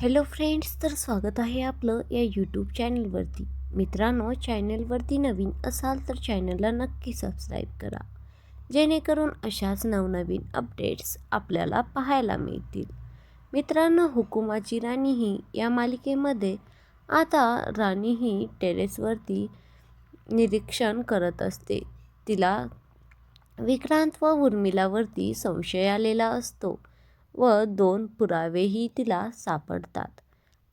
Hello friends तर स्वागत आहे आपलं या यूट्यूब चॅनलवरती मित्रांनो चॅनलवरती नवीन असाल तर चॅनलला नक्की सबस्क्राईब करा. जेणेकरून अशाच नवनवीन अपडेट्स आपल्याला पाहायला मिळतील. मित्रांनो हुकुमाची राणी ही या मालिकेमध्ये आता राणी ही टेरेसवरती निरीक्षण करत असते. तिला विक्रांत व उर्मिलावरती संशय आलेला असतो. व दोन पुरावेही तिला सापडतात.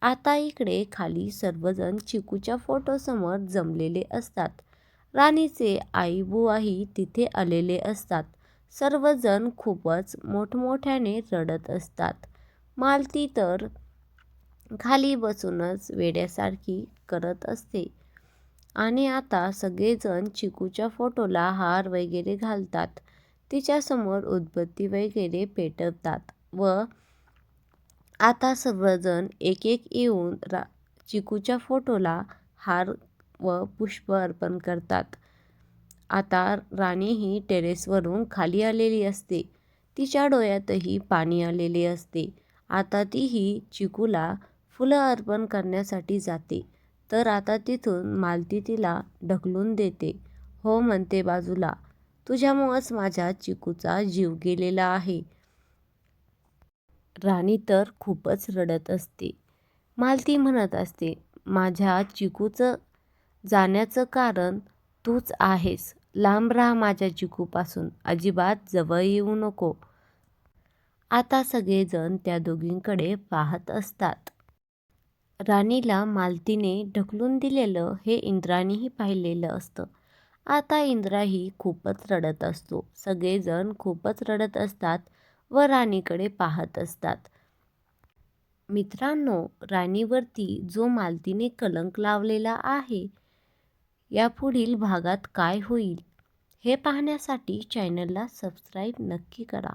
आता इकडे खाली सर्वजण चिकूच्या फोटोसमोर जमलेले असतात. राणीचे आई बुवाही तिथे आलेले असतात. सर्वजण खूपच मोठमोठ्याने रडत असतात. मालती तर खाली बसूनच वेड्यासारखी करत असते. आणि आता सगळेजण चिकूच्या फोटोला हार वगैरे घालतात. तिच्यासमोर उदबत्ती वगैरे पेटवतात. व आता सर्वजण एक एक येऊन रा चिकूच्या फोटोला हार व पुष्प अर्पण करतात. आता राणी ही टेरेसवरून खाली आलेली असते. तिच्या डोळ्यातही पाणी आलेले असते. आता तीही चिकूला फुलं अर्पण करण्यासाठी जाते. तर आता तिथून मालती तिला ढकलून देते. हो म्हणते बाजूला. तुझ्यामुळंच माझ्या चिकूचा जीव गेलेला आहे. राणी तर खूपच रडत असते. मालती म्हणत असते माझ्या चिकूचं जाण्याचं कारण तूच आहेस. लांब राहा माझ्या चिकूपासून. अजिबात जवळ येऊ नको. आता सगळेजण त्या दोघींकडे पाहत असतात. राणीला मालतीने ढकलून दिलेलं हे इंद्रानीही पाहिलेलं असतं. आता इंद्राही खूपच रडत असतो. सगळेजण खूपच रडत असतात. व राणीकडे पाहत असतात. मित्रांनो राणीवरती जो मालतीने कलंक लावलेला आहे यापुढील भागात काय होईल हे पाहण्यासाठी चॅनलला सबस्क्राईब नक्की करा.